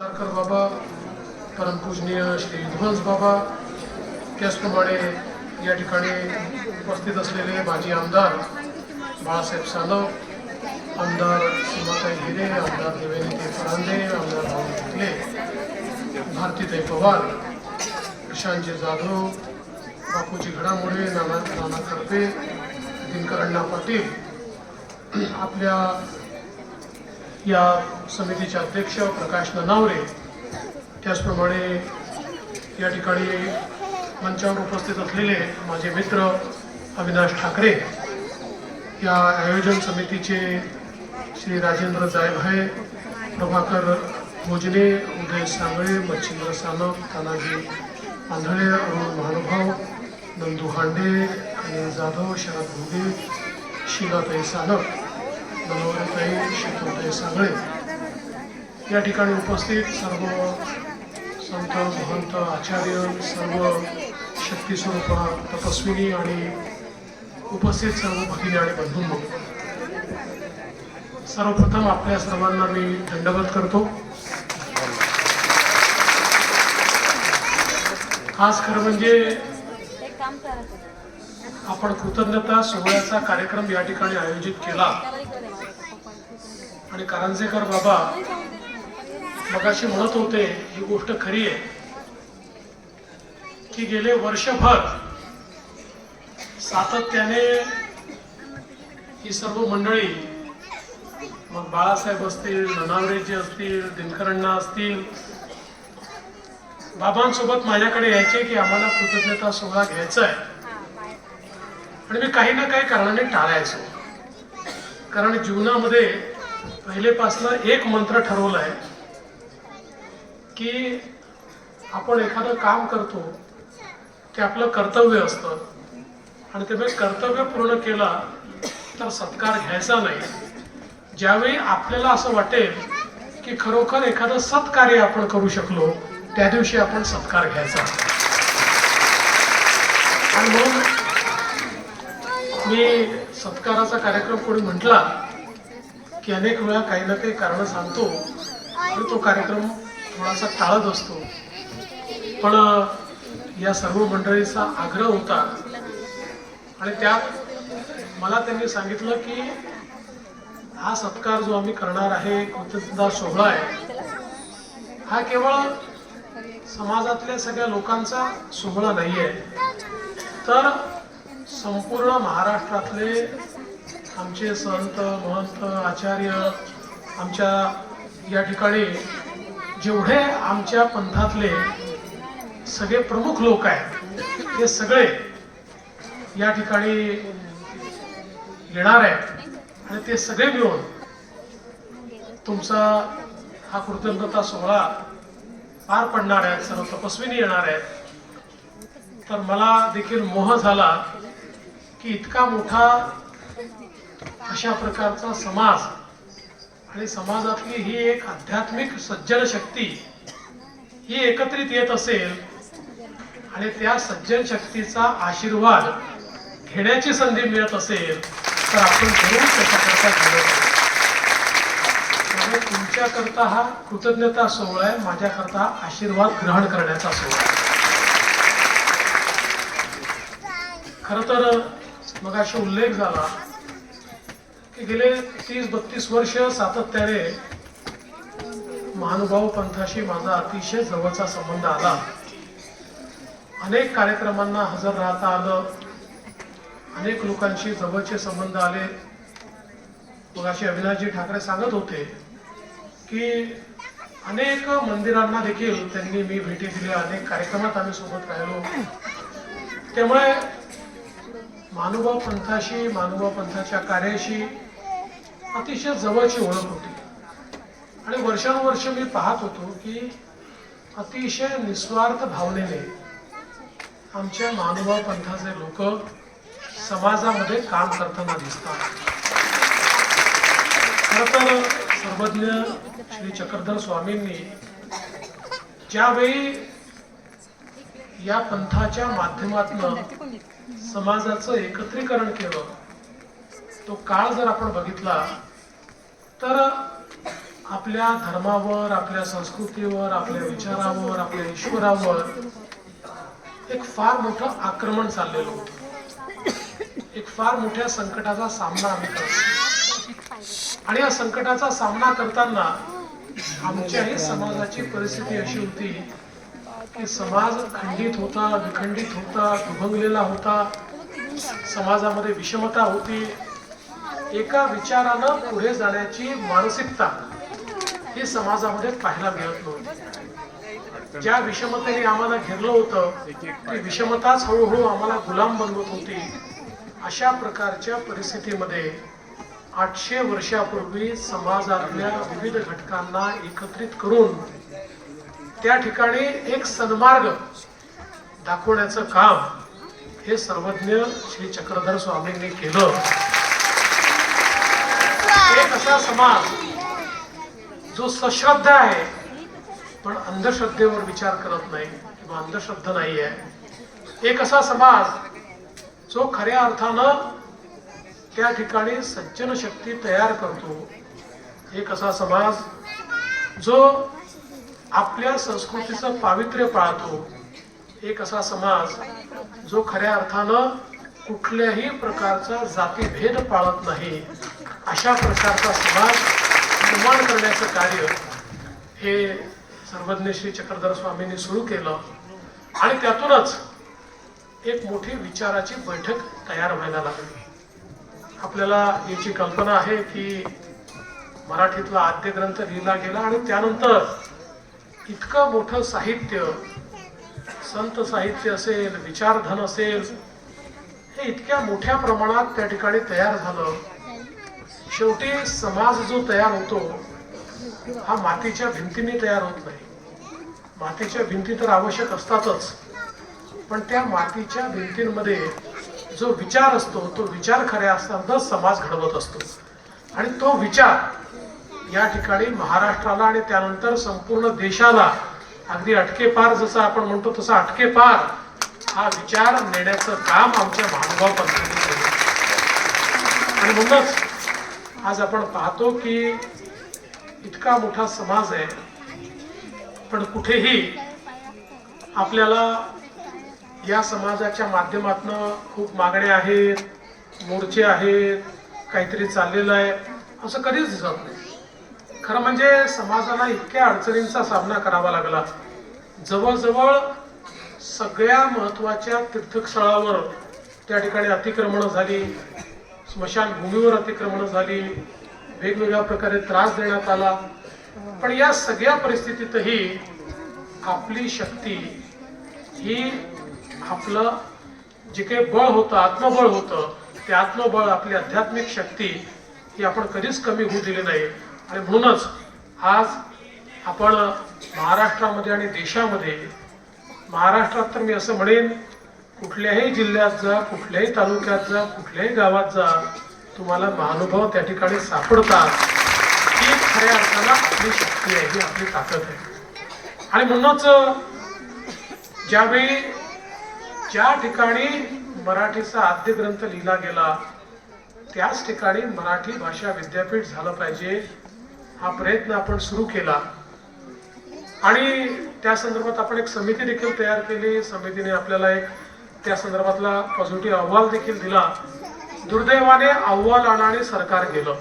सारकर बाबा परमपूजनीय श्री विध्वंस बाबा त्याचप्रमाणे या ठिकाणी उपस्थित असलेले माजी आमदार बाळासाहेब सानप आमदार सीमाताई हिरे आमदार देवेंद्र फरांदे आमदार भाऊ टिकले भारतीताई पवार प्रशांतजी जाधव बापूजी घडामोडे नाना नाना करपे दिनकर अण्णा पाटील आपल्या या समितीचे अध्यक्ष प्रकाश ननावरे. त्याचप्रमाणे या ठिकाणी मंचावर उपस्थित असलेले माझे मित्र अविनाश ठाकरे. या आयोजन समितीचे श्री राजेंद्र जायभाई प्रभाकर भोजने उदय सांगळे मच्छिंद्र सानप तानाजी आंधळे अरुण महानुभाव नंदू हांडे अनिल जाधव शरद भोगे शिलाताई सानप. मनोहरताई शिकवते सगळे या ठिकाणी उपस्थित सर्व संत महंत आचार्य सर्व शक्तीस्वरूपा तपस्विनी आणि उपस्थित सर्व भगिनी आणि बंधूंनो सर्वप्रथम आपल्या सर्वांना मी दंडवत करतो. आज खरं म्हणजे आपण कृतज्ञता सोहळ्याचा कार्यक्रम या ठिकाणी आयोजित केला. आणि कारंजेकर बाबा मगाशी म्हणत होते ही गोष्ट खरी आहे की गेले वर्षभर सातत्याने ही सर्व मंडळी मग बाळासाहेब असतील ननावरेजी असतील दिनकरण्णा असतील बाबांसोबत माझ्याकडे यायचे की आम्हाला कृतज्ञता सोहळा घ्यायचा आहे. आणि मी काही ना काही कारणाने टाळायचो. कारण जीवनामध्ये पहिलेपासनं एक मंत्र ठरवला आहे की आपण एखादं काम करतो ते आपलं कर्तव्य असतं. आणि ते कर्तव्य पूर्ण केला तर सत्कार घ्यायचा नाही. ज्यावेळी आपल्याला असं वाटेल की खरोखर एखादं सत्कार्य आपण करू शकलो त्या दिवशी आपण सत्कार घ्यायचा. आणि म्हणून मी सत्काराचा कार्यक्रम कोणी म्हटला की अनेक वेळा काही ना काही कारण सांगतो आणि तो कार्यक्रम थोडासा टाळत असतो. पण या सर्व मंडळीचा आग्रह होता. आणि त्यात मला त्यांनी सांगितलं की हा सत्कार जो आम्ही करणार आहे कृतज्ञता सोहळा आहे हा केवळ समाजातल्या सगळ्या लोकांचा सोहळा नाही आहे तर संपूर्ण महाराष्ट्रातले आमचे संत महंत आचार्य आमच्या या ठिकाणी जेवढे आमच्या पंथातले सगळे प्रमुख लोक आहेत ते सगळे या ठिकाणी येणार आहेत आणि ते सगळे मिळून तुमचा हा कृतज्ञता सोहळा पार पडणार आहेत सर्व तपस्विनी येणार आहेत. तर मला देखील मोह झाला की इतका मोठा अशा प्रकारचा समाज आणि समाजातली ही एक आध्यात्मिक सज्जन शक्ती ही एकत्रित येत असेल आणि त्या सज्जन शक्तीचा आशीर्वाद घेण्याची संधी मिळत असेल तर आपण जरूर त्याच्याकरता त्यामुळे तुमच्याकरता हा कृतज्ञता सोहळा आहे माझ्याकरता आशीर्वाद ग्रहण करण्याचा सोहळा आहे. खर तर मगाशी उल्लेख झाला गेले तीस बत्तीस वर्ष सातत्याने महानुभाव पंथाशी माझा अतिशय जवळचा संबंध आला. अनेक कार्यक्रमांना हजर राहता आलं. अनेक लोकांशी जवळचे संबंध आले. मगाशी अविनाशजी ठाकरे सांगत होते की अनेक मंदिरांना देखील त्यांनी मी भेटी दिल्या अनेक कार्यक्रमात आम्ही सोबत राहिलो. त्यामुळे महानुभाव पंथाशी मानुभाव पंथाच्या कार्याशी अतिशय जवळची ओळख होती. आणि वर्षानुवर्ष मी पाहत होतो की अतिशय निस्वार्थ भावनेने आमच्या महानुभाव पंथाचे लोक समाजामध्ये काम करताना दिसतात. खरं तर सर्वज्ञ श्री चक्रधर स्वामींनी ज्यावेळी या पंथाच्या माध्यमातून समाजाचं एकत्रीकरण केलं. तो काळ जर आपण बघितला तर आपल्या धर्मावर आपल्या संस्कृतीवर आपल्या विचारावर आपल्या ईश्वरावर एक फार मोठं आक्रमण चाललेलं होतं. एक फार मोठ्या संकटाचा सामना आम्ही करतो. आणि या संकटाचा सामना करताना आमच्याही समाजाची परिस्थिती अशी होती की समाज खंडित होता विखंडित होता दुभंगलेला होता. समाजामध्ये विषमता होती. एका विचारानं पुढे जाण्याची मानसिकता ही समाजामध्ये पाहायला मिळत नव्हती. ज्या विषमतेने आम्हाला घेरलं होतं ती विषमताच हळूहळू आम्हाला गुलाम बनवत होती. अशा प्रकारच्या परिस्थितीमध्ये आठशे वर्षापूर्वी समाजातल्या विविध घटकांना एकत्रित करून त्या ठिकाणी एक सन्मार्ग दाखवण्याचं काम हे सर्वज्ञ श्री चक्रधर स्वामींनी केलं. एक असा समाज जो सश्रद्ध आहे पण अंधश्रद्धेवर विचार करत नाही किंवा अंधश्रद्धा नाही आहे एक असा समाज जो खऱ्या अर्थानं त्या ठिकाणी सज्जन शक्ती तयार करतो. एक असा समाज जो आपल्या संस्कृतीचं पावित्र्य पाळतो एक असा समाज जो खऱ्या अर्थानं कुठल्याही प्रकारचा जातीभेद पाळत नाही. अशा प्रकारचा समाज निर्माण करण्याचं कार्य हे सर्वज्ञ श्री चक्रधर स्वामींनी सुरू केलं. आणि त्यातूनच एक मोठी विचाराची बैठक तयार व्हायला लागली. आपल्याला याची कल्पना आहे की मराठीतला आद्य ग्रंथ लिहिला गेला आणि त्यानंतर इतकं मोठं साहित्य संत साहित्य असेल विचारधन असेल हे इतक्या मोठ्या प्रमाणात त्या ठिकाणी तयार झालं. शेवटी समाज जो तयार होतो हा मातीच्या भिंतीने तयार होत नाही. मातीच्या भिंती तर आवश्यक असतातच पण त्या मातीच्या भिंतींमध्ये जो विचार असतो तो विचार खऱ्या असतानाच समाज घडवत असतो. आणि तो विचार या ठिकाणी महाराष्ट्राला आणि त्यानंतर संपूर्ण देशाला अगदी अटकेपार जसं आपण म्हणतो तसं अटकेपार हा विचार नेण्याचं काम आमच्या महानुभाव पंथांनी केलं. आणि म्हणूनच आज आपण पाहतो की इतका मोठा समाज आहे पण कुठेही आपल्याला या समाजाच्या माध्यमातनं खूप मागण्या आहेत मोर्चे आहेत काहीतरी चाललेलं आहे असं कधीच दिसत नाही. खरं म्हणजे समाजाला इतक्या अडचणींचा सामना करावा लागला. जवळजवळ सगळ्या महत्त्वाच्या तीर्थस्थळावर त्या ठिकाणी अतिक्रमणं झाली. स्मशानभूमीवर अतिक्रमणं झाली. वेगवेगळ्या प्रकारे त्रास देण्यात आला. पण या सगळ्या परिस्थितीतही आपली शक्ती ही आपलं जे काही बळ होतं आत्मबळ होतं ते आत्मबळ आपली आध्यात्मिक शक्ती ही आपण कधीच कमी होऊ दिली नाही. आणि म्हणूनच आज आपण महाराष्ट्रामध्ये आणि देशामध्ये महाराष्ट्रात तर मी असं म्हणेन कुठल्याही जिल्ह्यात जा कुठल्याही तालुक्यात जा कुठल्याही गावात जा तुम्हाला महानुभाव त्या ठिकाणी सापडतात. ही खऱ्या अर्थानं आपली शक्ती आहे ही आपली ताकद आहे. आणि म्हणूनच ज्यावेळी ज्या ठिकाणी मराठीचा आद्य ग्रंथ लिहिला गेला त्याच ठिकाणी मराठी भाषा विद्यापीठ झालं पाहिजे. हा प्रयत्न आपण सुरू केला. आणि त्या संदर्भात आपण एक समिती देखील तयार केली. समितीने आपल्याला एक त्या संदर्भातला पॉझिटिव्ह अहवाल देखील दिला. दुर्दैवाने अहवाल आणि सरकार गेलं.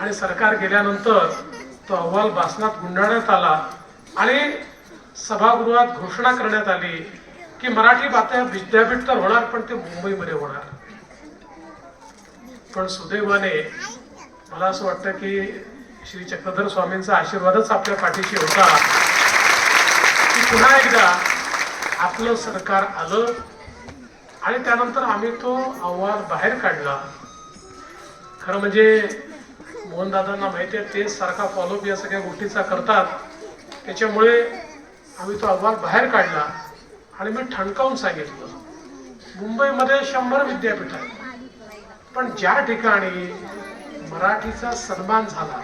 आणि सरकार गेल्यानंतर तो अहवाल बासनात गुंडाळण्यात आला आणि सभागृहात घोषणा करण्यात आली की मराठी बातम्या विद्यापीठ तर होणार पण ते मुंबईमध्ये होणार. पण सुदैवाने मला असं वाटतं की श्री चक्रधर स्वामींचा आशीर्वादच आपल्या पाठीशी होता. की पुन्हा एकदा आपलं सरकार आलं आणि त्यानंतर आम्ही तो अहवाल बाहेर काढला. खरं म्हणजे मोहनदादांना माहिती आहे तेच सारखा फॉलोअप या सगळ्या गोष्टीचा करतात. त्याच्यामुळे आम्ही तो अहवाल बाहेर काढला आणि मी ठणकावून सांगितलं. मुंबईमध्ये शंभर विद्यापीठ आहेत. पण ज्या ठिकाणी मराठीचा सन्मान झाला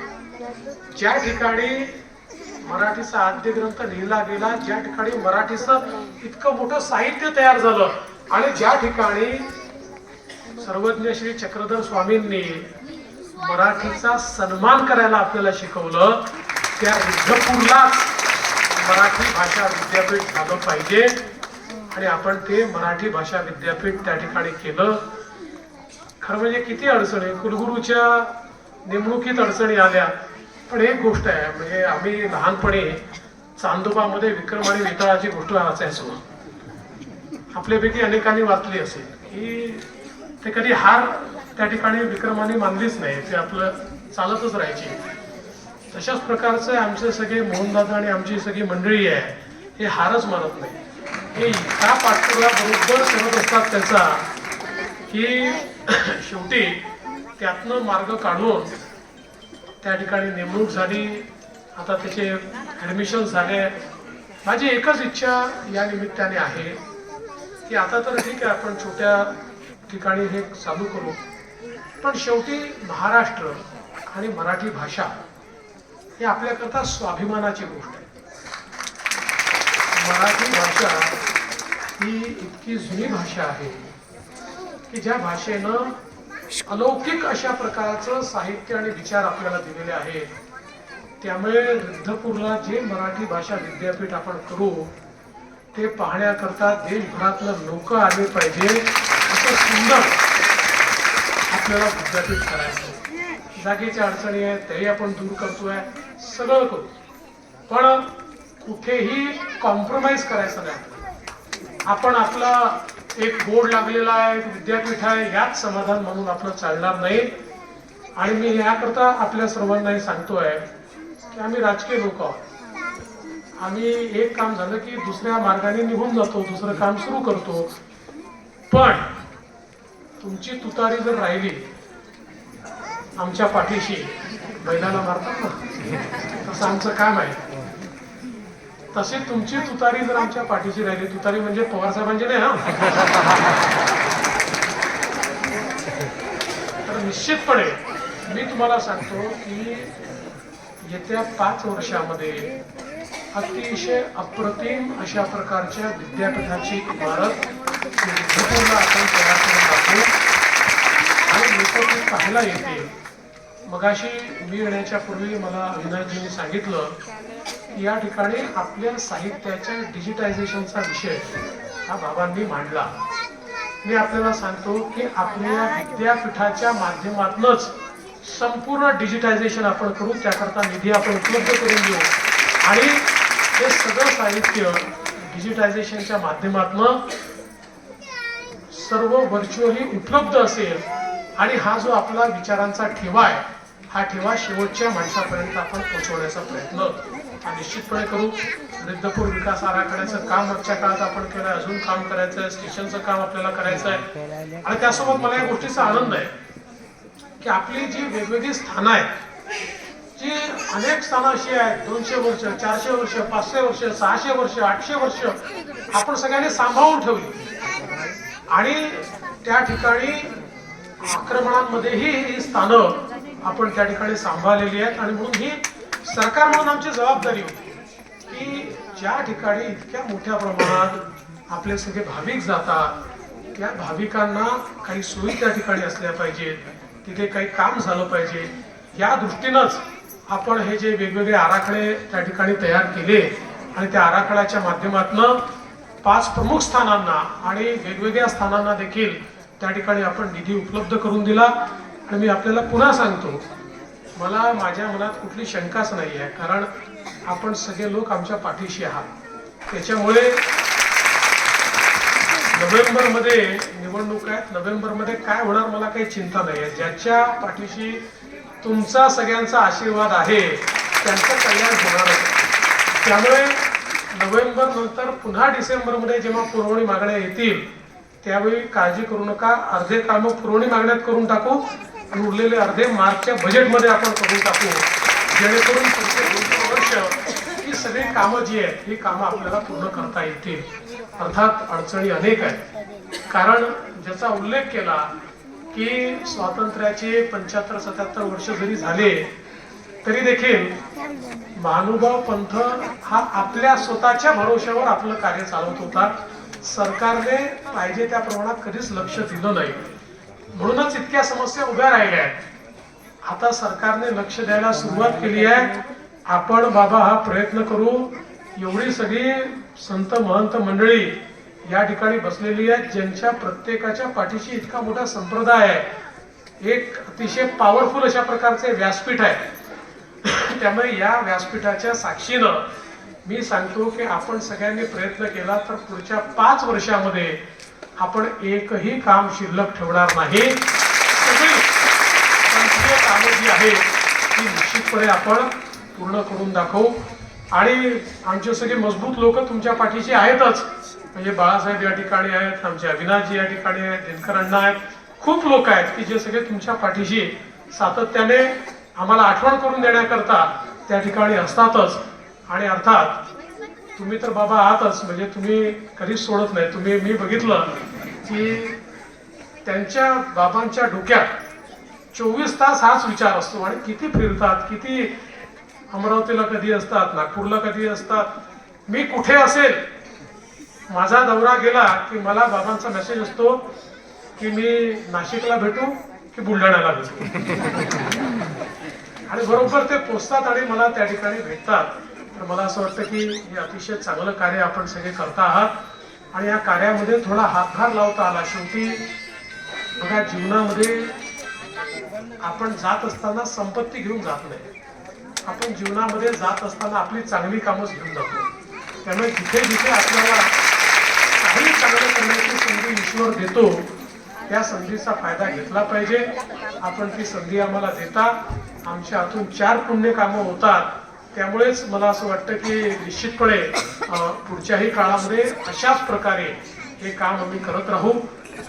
ज्या ठिकाणी मराठीचा आद्य ग्रंथ लिहिला गेला ज्या ठिकाणी मराठीचं इतकं मोठं साहित्य तयार झालं आणि ज्या ठिकाणी सर्वज्ञ श्री चक्रधर स्वामींनी मराठीचा सन्मान करायला आपल्याला शिकवलं त्या विद्यापूरलाच मराठी भाषा विद्यापीठ झालं पाहिजे. आणि आपण ते मराठी भाषा विद्यापीठ त्या ठिकाणी केलं. खरं म्हणजे किती अडचणी कुलगुरूच्या नेमणुकीत अडचणी आल्या. पण एक गोष्ट आहे म्हणजे आम्ही लहानपणी चांदोबामध्ये विक्रम आणि वितळाची गोष्ट वाचायचो. आपल्यापैकी अनेकांनी वाचली असेल की ते कधी हार त्या ठिकाणी विक्रमाने मानलीच नाही ते आपलं चालतच राहायची. तशाच प्रकारचं आमचे सगळे मोहनदादा आणि आमची सगळी मंडळी आहे हे हारच मानत नाही. हे इतका पाठपुरा बरोबर करत असतात त्याचा की शेवटी त्यातनं मार्ग काढून त्या ठिकाणी नेमणूक झाली. आता त्याचे ॲडमिशन झाले. माझी एकच इच्छा या निमित्ताने आहे की आता तर ठीक आहे आपण छोट्या ठिकाणी हे चालू करू. पण शेवटी महाराष्ट्र आणि मराठी भाषा ही आपल्याकरता स्वाभिमानाची गोष्ट आहे. मराठी भाषा ही इतकी जुनी भाषा आहे की ज्या भाषेनं अलौकिक अशा प्रकारचं साहित्य आणि विचार आपल्याला दिलेले आहेत. त्यामुळे रिद्धपूरला जे मराठी भाषा विद्यापीठ आपण करू ते पाहण्याकरता देशभरातलं लोक आले पाहिजे असं सुंदर आपल्याला विद्यापीठ करायचं जागेच्या अडचणी आहेत त्याही आपण दूर करतोय सगळं करू. पण कुठेही कॉम्प्रोमाइज करायचं नाही. आपण आपला एक बोर्ड लागलेला आहे विद्यापीठ आहे याच समाधान म्हणून आपलं चालणार नाही. आणि मी याकरता आपल्या सर्वांनाही सांगतोय की आम्ही राजकीय लोक आहोत. आम्ही एक काम झालं की दुसऱ्या मार्गाने निघून जातो दुसरं काम सुरू करतो. पण तुमची तुतारी जर राहिली आमच्या पाठीशी बैलाला मारतात ना तसं आमचं काम आहे. तशी तुमची तुतारी जर आमच्या पाठीशी राहिली तुतारी म्हणजे पवार साहेबांची नाही हा? तर निश्चितपणे मी तुम्हाला सांगतो की येत्या पाच वर्षामध्ये अतिशय अप्रतिम अशा प्रकारच्या विद्यापीठाची इमारत विद्यापीठाला आपण तयार करून दाखवू आणि लोक पाहायला येते मगाशी मी येण्याच्या पूर्वी मला अविनाशजींनी सांगितलं या ठिकाणी आपल्या साहित्याच्या डिजिटायझेशनचा विषय हा बाबांनी मांडला. मी आपल्याला सांगतो की आपल्या विद्यापीठाच्या माध्यमातूनच संपूर्ण डिजिटायझेशन आपण करू त्याकरता निधी आपण उपलब्ध करून देऊ. आणि हे सगळं साहित्य डिजिटायझेशनच्या माध्यमातून सर्व व्हर्च्युअली उपलब्ध असेल आणि हा जो आपला विचारांचा ठेवा आहे हा ठेवा शेवटच्या माणसापर्यंत आपण पोहोचवण्याचा प्रयत्न निश्चितपणे करू. रिद्धपूर विकास आराखड्याचं काम मागच्या काळात आपण केलं अजून काम करायचं आहे स्टेशनचं काम आपल्याला करायचं आहे आणि त्यासोबत मला या गोष्टीचा आनंद आहे की आपली जी वेगवेगळी स्थानं आहेत जी अनेक स्थानं अशी आहेत. दोनशे वर्ष चारशे वर्ष पाचशे वर्ष सहाशे वर्ष आठशे वर्ष आपण सगळ्यांनी सांभाळून ठेवली. आणि त्या ठिकाणी आक्रमणांमध्येही ही स्थानं आपण त्या ठिकाणी सांभाळलेली आहेत. आणि म्हणून ही सरकार म्हणून आमची जबाबदारी होती की ज्या ठिकाणी इतक्या मोठ्या प्रमाणात आपले सगळे भाविक जातात त्या भाविकांना काही सोयी त्या ठिकाणी असल्या पाहिजेत तिथे काही काम झालं पाहिजे या दृष्टीनंच आपण हे जे वेगवेगळे आराखडे त्या ठिकाणी तयार केले आणि त्या आराखड्याच्या माध्यमातून पाच प्रमुख स्थानांना आणि वेगवेगळ्या स्थानांना देखील त्या ठिकाणी आपण निधी उपलब्ध करून दिला. आणि मी आपल्याला पुन्हा सांगतो मला माझ्या मनात कुठली शंकाच नाही आहे कारण आपण सगळे लोक आमच्या पाठीशी आहात. त्याच्यामुळे नोव्हेंबरमध्ये निवडणूक आहेत नोव्हेंबरमध्ये काय होणार मला काही चिंता नाही आहे ज्याच्या पाठीशी तुमचा सगळ्यांचा आशीर्वाद आहे त्यांचं कल्याण होणारच त्यामुळे नोव्हेंबर नंतर पुन्हा डिसेंबरमध्ये जेव्हा पुरवणी मागण्या येतील त्यावेळी काळजी करू नका. अर्धे कामं पुरवणी मागण्यात करून टाकू. उरलेले अर्धे मार्चच्या बजेटमध्ये आपण करून टाकू. जेणेकरून पुढचे वर्ष ही सगळी कामं जी आहेत ही कामं आपल्याला पूर्ण करता येतील. अर्थात अडचणी अनेक आहेत. कारण ज्याचा उल्लेख केला की स्वातंत्र्याचे पंच्याहत्तर सत्याहत्तर वर्ष जरी झाले तरी देखील महानुभाव पंथ हा आपल्या स्वतःच्या भरोश्यावर आपलं कार्य चालवत होता. सरकारने पाहिजे त्या प्रमाणात कधीच लक्ष दिलं नाही. म्हणूनच इतक्या समस्या उभ्या राहिल्या आहेत. आता सरकारने लक्ष द्यायला सुरुवात केली आहे. आपण बाबा हा प्रयत्न करू. एवढी सगळी संत महंत मंडळी या ठिकाणी बसलेली आहेत ज्यांच्या प्रत्येकाच्या पाठीशी इतका मोठा संप्रदाय आहे. एक अतिशय पॉवरफुल अशा प्रकारचे व्यासपीठ आहे. त्यामुळे या व्यासपीठाच्या साक्षीनं मी सांगतो की आपण सगळ्यांनी प्रयत्न केला तर पुढच्या पाच वर्षामध्ये आपण एकही काम शिल्लक ठेवणार नाही. सगळी कामं जी आहेत ती निश्चितपणे आपण पूर्ण करून दाखवू. आणि आमचे सगळे मजबूत लोक तुमच्या पाठीशी आहेतच. म्हणजे बाळासाहेब या ठिकाणी आहेत आमचे अविनाशजी या ठिकाणी आहेत दिनकर अण्णा आहेत. खूप लोक आहेत की जे सगळे तुमच्या पाठीशी सातत्याने आम्हाला आठवण करून देण्याकरता त्या ठिकाणी असतातच. आणि अर्थात तुम्ही तर बाबा आहातच म्हणजे तुम्ही कधीच सोडत नाही. तुम्ही मी बघितलं की त्यांच्या बाबांच्या डोक्यात चोवीस तास हाच विचार असतो. आणि किती फिरतात किती अमरावतीला कधी असतात नागपूरला कधी असतात मी कुठे असेल माझा दौरा गेला की मला बाबांचा मेसेज असतो की मी नाशिकला भेटू की बुलढाण्याला भेटू. आणि बरोबर ते पोचतात आणि मला त्या ठिकाणी भेटतात. तर मला असं वाटतं की हे अतिशय चांगलं कार्य आपण सगळे करता आहात. आणि या कार्यामध्ये थोडा हातभार लावता आला. शेवटी बघा जीवनामध्ये आपण जात असताना संपत्ती घेऊन जात नाही. आपण जीवनामध्ये जात असताना आपली चांगली कामच घेऊन जातो. त्यामुळे जिथे जिथे आपल्याला काही चांगलं करण्याची संधी ईश्वर देतो त्या संधीचा फायदा घेतला पाहिजे. आपण ती संधी आम्हाला देता. आमच्या हातून चार पुण्य कामं होतात. त्यामुळेच मला असं वाटतं की निश्चितपणे पुढच्याही काळामध्ये अशाच प्रकारे हे काम आम्ही करत राहू.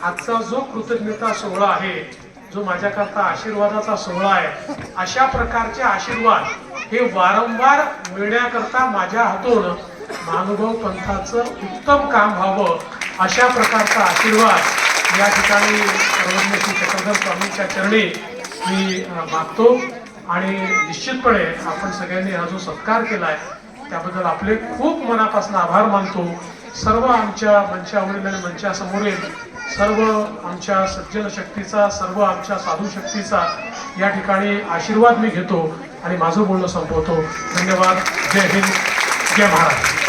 आजचा जो कृतज्ञता सोहळा आहे जो माझ्याकरता आशीर्वादाचा सोहळा आहे अशा प्रकारचे आशीर्वाद हे वारंवार मिळण्याकरता माझ्या हातून महानुभव पंथाचं उत्तम काम व्हावं अशा प्रकारचा आशीर्वाद या ठिकाणी सर्वज्ञ श्री चक्रधर स्वामींच्या चरणी मी मागतो. आणि निश्चितपणे आपण सगळ्यांनी हा जो सत्कार केला आहे त्याबद्दल आपले खूप मनापासून आभार मानतो. सर्व आमच्या मंचावरील आणि मंचासमोरील सर्व आमच्या सज्जन शक्तीचा सर्व आमच्या साधू शक्तीचा या ठिकाणी आशीर्वाद मी घेतो आणि माझं बोलणं संपवतो. धन्यवाद. जय हिंद. जय महाराष्ट्र.